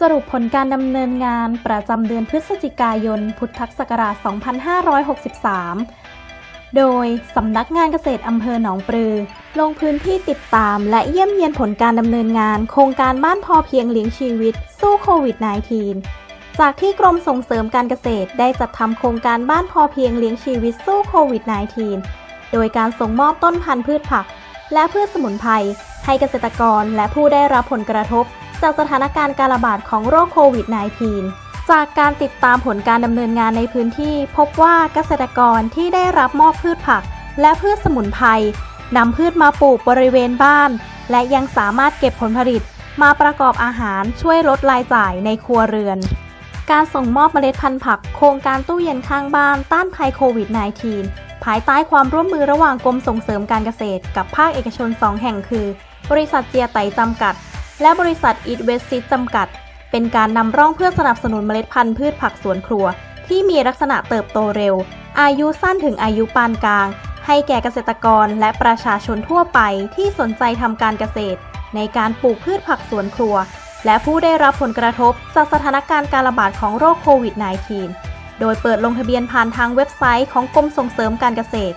สรุปผลการดำเนินงานประจำเดือนพฤศจิกายน พุทธศักราช 2563 โดยสำนักงานเกษตรอำเภอหนองปลือ ลงพื้นที่ติดตามและเยี่ยมเยียนผลการดำเนินงาน โครงการบ้านพอเพียงเลี้ยงชีวิต สู้โควิด -19 จากที่กรมส่งเสริมการเกษตรได้จัดทำโครงการบ้านพอเพียงเลี้ยงชีวิตสู้โควิด -19 โดยการส่งมอบต้นพันธุ์พืชผัก และพืชสมุนไพร ให้เกษตรกรและผู้ได้รับผลกระทบ จากสถานการณ์การระบาดของโรคโควิด -19 จากการติดตามผลการดำเนินงานในพื้นที่พบว่าเกษตรกรที่ได้รับมอบพืชผัก และพืชสมุนไพรนำพืชมาปลูกบริเวณบ้าน และยังสามารถเก็บผลผลิต มาประกอบอาหารช่วยลดรายจ่ายในครัวเรือน การส่งมอบเมล็ดพันธุ์ผัก โครงการตู้เย็นข้างบ้านต้านภัยโควิด -19 ภายใต้ความร่วมมือระหว่างกรมส่งเสริมการเกษตร กับภาคเอกชน 2 แห่งคือ บริษัทเจียไตจำกัด และบริษัทอีทเวสซิตจำกัด เป็นการนำร่องเพื่อสนับสนุนเมล็ดพันธุ์พืชผักสวนครัว ที่มีลักษณะเติบโตเร็ว อายุสั้นถึงอายุปานกลาง ให้แก่เกษตรกรและประชาชนทั่วไปที่สนใจทำการเกษตร ในการปลูกพืชผักสวนครัว และผู้ได้รับผลกระทบจากสถานการณ์การระบาดของโรคโควิด -19 โดยเปิดลงทะเบียนผ่านทางเว็บไซต์ของกรมส่งเสริมการเกษตร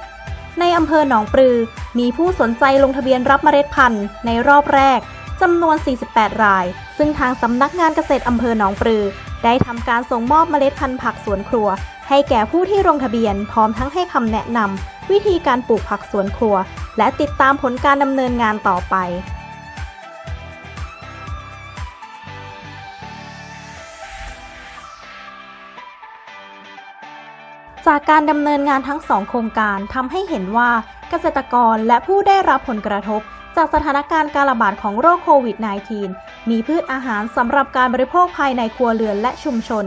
ในอำเภอหนองปลือ มีผู้สนใจลงทะเบียนรับเมล็ดพันธุ์ในรอบแรกจำนวน 48 ราย ซึ่งทางสำนักงานเกษตรอำเภอหนองปลือ ได้ทำการส่งมอบเมล็ดพันธุ์ผักสวนครัว ให้แก่ผู้ที่ลงทะเบียน พร้อมทั้งให้คำแนะนำวิธีการปลูกผักสวนครัว และติดตามผลการดำเนินงานต่อไป จากการดำเนินงานทั้งสองโครงการทำให้เห็นว่าเกษตรกรและผู้ได้รับผลกระทบ จากสถานการณ์การระบาดของโรคโควิด -19 มีพืชอาหารสำหรับการบริโภคภายในครัวเรือนและชุมชน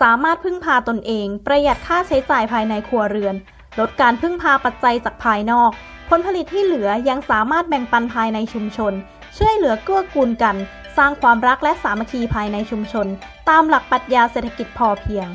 สามารถพึ่งพาตนเอง ประหยัดค่าใช้จ่ายภายในครัวเรือน ลดการพึ่งพาปัจจัยจากภายนอก ผลผลิตที่เหลือยังสามารถแบ่งปันภายในชุมชน ช่วยเหลือเกื้อกูลกัน สร้างความรักและสามัคคีภายในชุมชน ตามหลักปรัชญาเศรษฐกิจพอเพียง